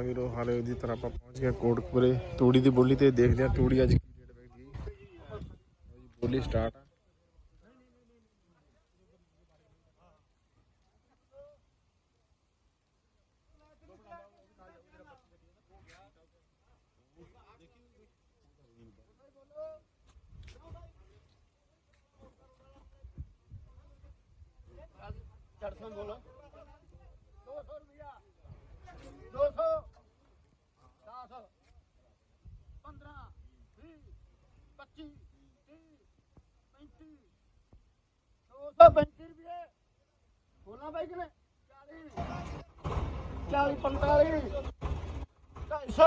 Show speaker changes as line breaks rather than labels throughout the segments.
ਕਿਸਾਨ ਵੀਰੋ, ਹਾਲੇ ਉਹਦੀ ਤਰ੍ਹਾਂ ਆਪਾਂ ਪਹੁੰਚ ਗਏ ਕੋਟਕਪੁਰੇ। ਤੂੜੀ ਦੀ ਬੋਲੀ ਤੇ ਦੇਖਦੇ ਆ ਤੂੜੀ ਅੱਜ ਕੀ ਰੇਟ ਵਿਕਦੀ ਬੋਲੀ ਸਟਾਰਟ ਆ।
ਚੜਸਨ ਬੋਲੋ। 235 ਰੁਪਏ। ਬੋਲਣਾ ਬਾਈ ਕਿਨੇ 40 40 45 250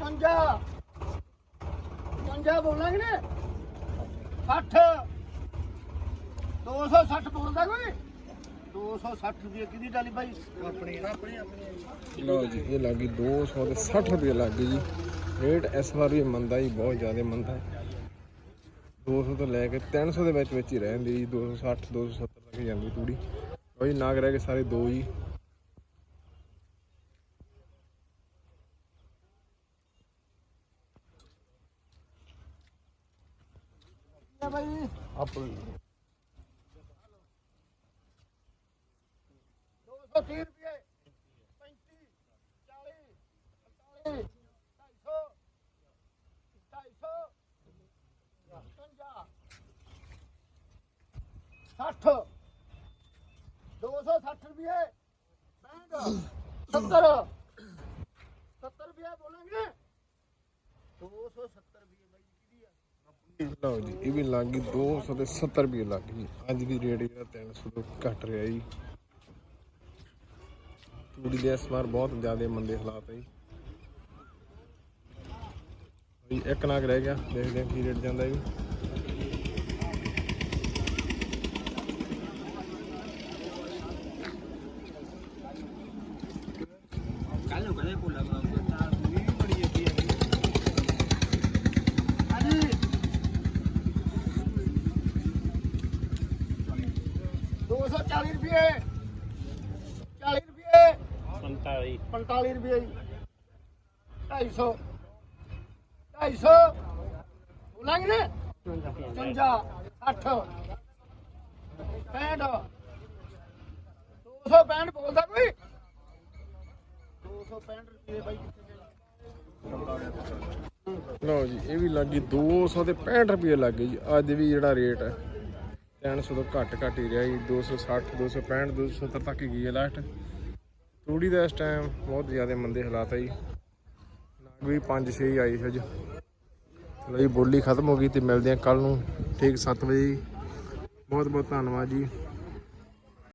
ਪੰਜਾ ਪੰਜਾ ਬੋਲਣਾ ਕਿਨੇ? 60 260 ਬੋਲਦਾ ਕੋਈ? 260 ਰੁਪਏ ਕਿਹਦੀ ਡਾਲੀ ਭਾਈ ਆਪਣੀ ਆਪਣੀ ਆਪਣੀ
ਲਓ ਜੀ, ਇਹ ਲੱਗੀ 200 ਤੇ 60 ਰੁਪਏ ਲੱਗ ਜੀ। ਰੇਟ ਇਸ ਵਾਰ ਵੀ ਮੰਦਾ ਹੀ ਬਹੁਤ ਜ਼ਿਆਦਾ ਮੰਦਾ। 200 ਤੋਂ ਲੈ ਕੇ 300 ਦੇ ਵਿੱਚ ਵਿੱਚ ਹੀ ਰਹਿੰਦੀ ਜੀ 260 270 ਤੱਕ ਜਾਂਦੀ ਤੂੜੀ। ਕੋਈ ਨਾਗ ਰਹਿ ਗਏ ਸਾਰੇ ਦੋ ਜੀ। ਆਪਣੀ।
230 ਰੁਪਏ 35 40 45 250 250 60 260 ਰੁਪਏ। 65 70 70 ਰੁਪਏ ਬੋਲਾਂਗੇ। 270 ਰੁਪਏ ਬਾਈ ਕਿਹਦੀ ਆ?
ਲਓ ਜੀ, ਇਹ ਵੀ ਲੱਗ ਗਈ 200 ਤੇ 70 ਰੁਪਏ ਲੱਗ ਗਈ। ਅੱਜ ਦੀ ਰੇਟ ਜਿਹੜਾ 300 ਤੋਂ ਘੱਟ ਰਿਹਾ ਜੀ। ਤੂੜੀ ਦੇ ਇਸ ਵਾਰ ਬਹੁਤ ਜ਼ਿਆਦਾ ਮੰਦੇ ਹਾਲਾਤ ਹੈ ਜੀ। ਇੱਕ ਨਾਗ ਰਹਿ ਗਿਆ। ਦੇਖਦੇ ਹਾਂ ਕੀ ਰੇਟ ਜਾਂਦਾ ਜੀ ਵੀ
ਕੱਲ ਨੂੰ ਕਦੇ ਭੁੱਲਾ ਤਾਂ ਵੀ ਬੜੀ ਅੱਗੀ ਹੈ
ਹਾਂਜੀ 240 ਰੁਪਏ। 40 ਰੁਪਏ।
45
45 ਰੁਪਏ ਜੀ। 250 250 ਬੋਲਾਂਗੇ ਨੇ? 55 60 65 265 ਬੋਲਦਾ ਕੋਈ? 265 ਰੁਪਏ ਬਾਈ
ਲਓ ਜੀ ਇਹ ਵੀ ਲੱਗ ਗਈ। 200 ਤੇ 65 ਰੁਪਏ ਲੱਗ ਗਈ ਜੀ। ਅੱਜ ਵੀ ਜਿਹੜਾ ਰੇਟ ਹੈ। 300 ਤੋਂ ਘੱਟ ਘੱਟ ਹੀ ਰਿਹਾ ਜੀ 260 265 270 ਤੱਕ ਹੀ ਗਈ ਹੈ ਲਾਸਟ ਤੂੜੀ ਦਾ ਇਸ ਟਾਈਮ ਬਹੁਤ ਜ਼ਿਆਦਾ ਮੰਦੇ ਹਾਲਾਤ ਹੈ ਜੀ। ਨਾਗ ਵੀ 5 6 ਆਈ ਸੀ ਅੱਜ। ਲਓ ਬੋਲੀ ਖਤਮ ਹੋ ਗਈ ਤੇ ਮਿਲਦੇ ਹਾਂ ਕੱਲ ਨੂੰ, ਠੀਕ 7 ਵਜੇ ਬਹੁਤ ਬਹੁਤ ਧੰਨਵਾਦ ਜੀ।